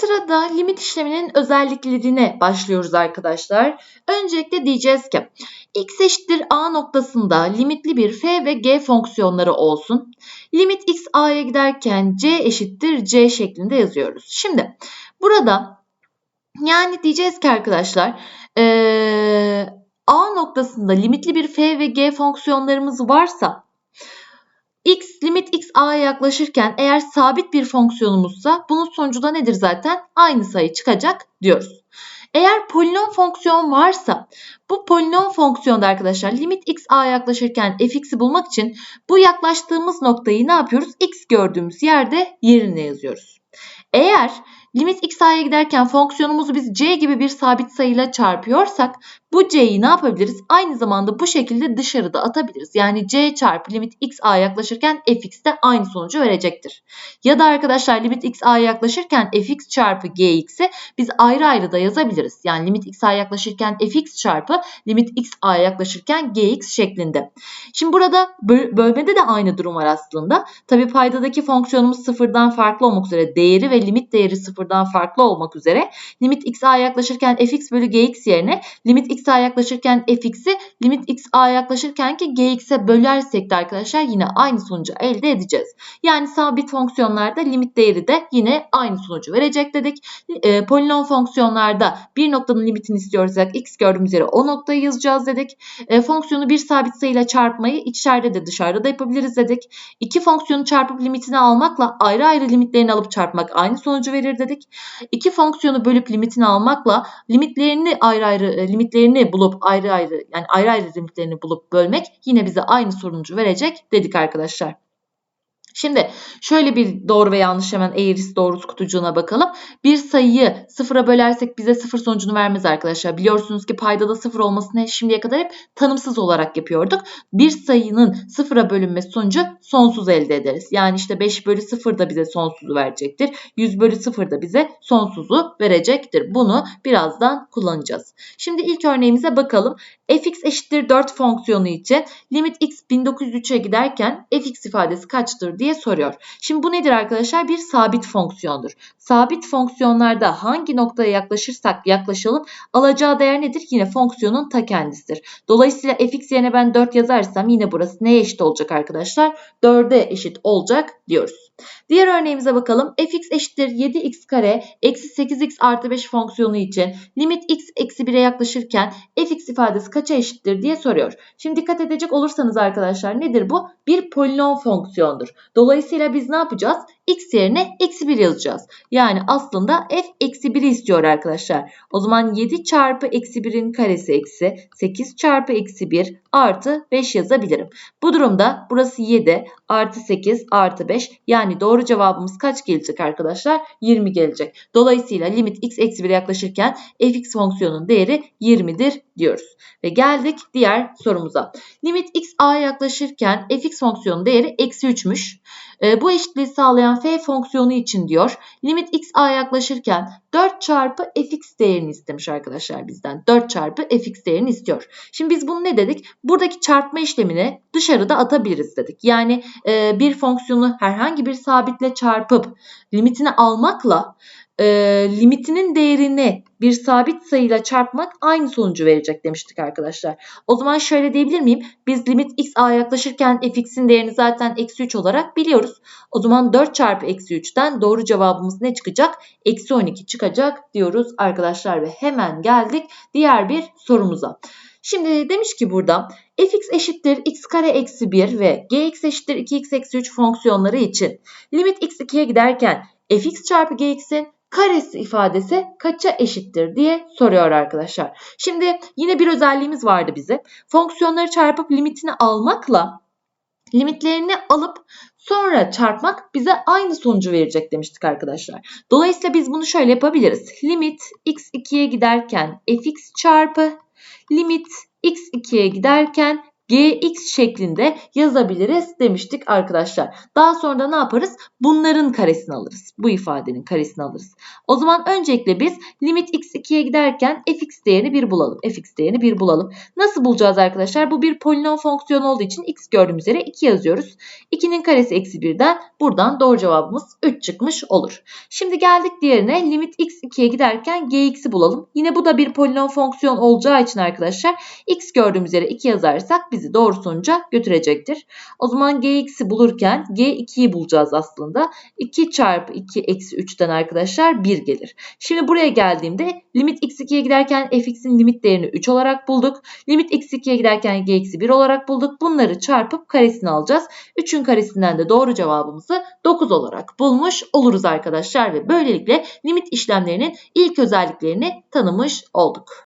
Sırada limit işleminin özelliklerine başlıyoruz arkadaşlar. Öncelikle diyeceğiz ki x eşittir a noktasında limitli bir f ve g fonksiyonları olsun. Limit x a'ya giderken c eşittir c şeklinde yazıyoruz. Şimdi burada yani diyeceğiz ki arkadaşlar ee, a noktasında limitli bir f ve g fonksiyonlarımız varsa x limit x a'ya yaklaşırken eğer sabit bir fonksiyonumuzsa bunun sonucu da nedir zaten? Aynı sayı çıkacak diyoruz. Eğer polinom fonksiyon varsa bu polinom fonksiyonda arkadaşlar limit x a'ya yaklaşırken fx'i bulmak için bu yaklaştığımız noktayı ne yapıyoruz? x gördüğümüz yerde yerine yazıyoruz. Eğer limit x a'ya giderken fonksiyonumuzu biz c gibi bir sabit sayıyla çarpıyorsak bu c'yi ne yapabiliriz? Aynı zamanda bu şekilde dışarıda atabiliriz. Yani c çarpı limit x a yaklaşırken fx de aynı sonucu verecektir. Ya da arkadaşlar limit x a'ya yaklaşırken fx çarpı gx'i biz ayrı ayrı da yazabiliriz. Yani limit x a'ya yaklaşırken fx çarpı limit x a'ya yaklaşırken gx şeklinde. Şimdi burada bölmede de aynı durum var aslında. Tabi paydadaki fonksiyonumuz sıfırdan farklı olmak üzere değeri ve limit değeri sıfırdan farklı olmak üzere limit x a'ya yaklaşırken fx bölü gx yerine limit x a yaklaşırken fx'i limit x a yaklaşırken ki gx'e bölersek de arkadaşlar yine aynı sonucu elde edeceğiz. Yani sabit fonksiyonlarda limit değeri de yine aynı sonucu verecek dedik. E, polinom fonksiyonlarda bir noktanın limitini istiyorsak x gördüğümüz yere o noktayı yazacağız dedik. E, fonksiyonu bir sabit sayıyla çarpmayı içeride de dışarıda da yapabiliriz dedik. İki fonksiyonu çarpıp limitini almakla ayrı ayrı limitlerini alıp çarpmak aynı sonucu verir dedik. İki fonksiyonu bölüp limitini almakla limitlerini ayrı ayrı e, limitlerini limitlerini bulup ayrı ayrı yani ayrı ayrı limitlerini bulup bölmek yine bize aynı sonucu verecek dedik arkadaşlar. Şimdi şöyle bir doğru ve yanlış hemen eğrisi doğrusu kutucuğuna bakalım. Bir sayıyı sıfıra bölersek bize sıfır sonucunu vermez arkadaşlar. Biliyorsunuz ki paydada sıfır olmasını şimdiye kadar hep tanımsız olarak yapıyorduk. Bir sayının sıfıra bölünmesi sonucu sonsuz elde ederiz. Yani işte 5 bölü 0 da bize sonsuzu verecektir. 100 bölü 0 da bize sonsuzu verecektir. Bunu birazdan kullanacağız. Şimdi ilk örneğimize bakalım. Fx eşittir 4 fonksiyonu için limit x 1903'e giderken fx ifadesi kaçtır diye soruyor. Şimdi bu nedir arkadaşlar? Bir sabit fonksiyondur. Sabit fonksiyonlarda hangi noktaya yaklaşırsak yaklaşalım alacağı değer nedir? Yine fonksiyonun ta kendisidir. Dolayısıyla fx yerine ben 4 yazarsam yine burası neye eşit olacak arkadaşlar? 4'e eşit olacak diyoruz. Diğer örneğimize bakalım. fx eşittir 7x kare eksi 8x artı 5 fonksiyonu için limit x eksi 1'e yaklaşırken fx ifadesi kaça eşittir diye soruyor. Şimdi dikkat edecek olursanız arkadaşlar nedir bu? Bir polinom fonksiyondur. Dolayısıyla biz ne yapacağız? X yerine eksi 1 yazacağız. Yani aslında f eksi 1'i istiyor arkadaşlar. O zaman 7 çarpı eksi 1'in karesi eksi 8 çarpı eksi 1 artı 5 yazabilirim. Bu durumda burası 7 artı 8 artı 5 yani doğru cevabımız kaç gelecek arkadaşlar? 20 gelecek. Dolayısıyla limit x eksi 1'e yaklaşırken fx fonksiyonun değeri 20'dir diyoruz. Ve geldik diğer sorumuza. Limit x a'ya yaklaşırken fx fonksiyonun değeri eksi 3'müş. E, bu eşitliği sağlayan f fonksiyonu için diyor limit x a yaklaşırken 4 çarpı fx değerini istemiş arkadaşlar bizden. 4 çarpı fx değerini istiyor. Şimdi biz bunu ne dedik? Buradaki çarpma işlemini dışarıda atabiliriz dedik. Yani e, bir fonksiyonu herhangi bir sabitle çarpıp limitini almakla e, limitinin değerini bir sabit sayıyla çarpmak aynı sonucu verecek demiştik arkadaşlar. O zaman şöyle diyebilir miyim? Biz limit x a yaklaşırken fx'in değerini zaten eksi 3 olarak biliyoruz. O zaman 4 çarpı eksi 3'ten doğru cevabımız ne çıkacak? Eksi 12 çıkacak diyoruz arkadaşlar ve hemen geldik diğer bir sorumuza. Şimdi demiş ki burada fx eşittir x kare eksi 1 ve gx eşittir 2x eksi 3 fonksiyonları için limit x 2'ye giderken fx çarpı gx'in karesi ifadesi kaça eşittir diye soruyor arkadaşlar. Şimdi yine bir özelliğimiz vardı bize. Fonksiyonları çarpıp limitini almakla limitlerini alıp sonra çarpmak bize aynı sonucu verecek demiştik arkadaşlar. Dolayısıyla biz bunu şöyle yapabiliriz. Limit x2'ye giderken fx çarpı limit x2'ye giderken gx şeklinde yazabiliriz demiştik arkadaşlar. Daha sonra da ne yaparız? Bunların karesini alırız. Bu ifadenin karesini alırız. O zaman öncelikle biz limit x 2'ye giderken fx değerini 1 bulalım. fx değerini 1 bulalım. Nasıl bulacağız arkadaşlar? Bu bir polinom fonksiyonu olduğu için x gördüğümüz yere 2 yazıyoruz. 2'nin karesi eksi 1'den buradan doğru cevabımız 3 çıkmış olur. Şimdi geldik diğerine limit x 2'ye giderken gx'i bulalım. Yine bu da bir polinom fonksiyon olacağı için arkadaşlar x gördüğümüz yere 2 yazarsak bizi doğru sonuca götürecektir. O zaman gx'i bulurken g2'yi bulacağız aslında. 2 çarpı 2 eksi 3'ten arkadaşlar 1 gelir. Şimdi buraya geldiğimde limit x2'ye giderken fx'in limit değerini 3 olarak bulduk. Limit x2'ye giderken gx'i 1 olarak bulduk. Bunları çarpıp karesini alacağız. 3'ün karesinden de doğru cevabımızı 9 olarak bulmuş oluruz arkadaşlar ve böylelikle limit işlemlerinin ilk özelliklerini tanımış olduk.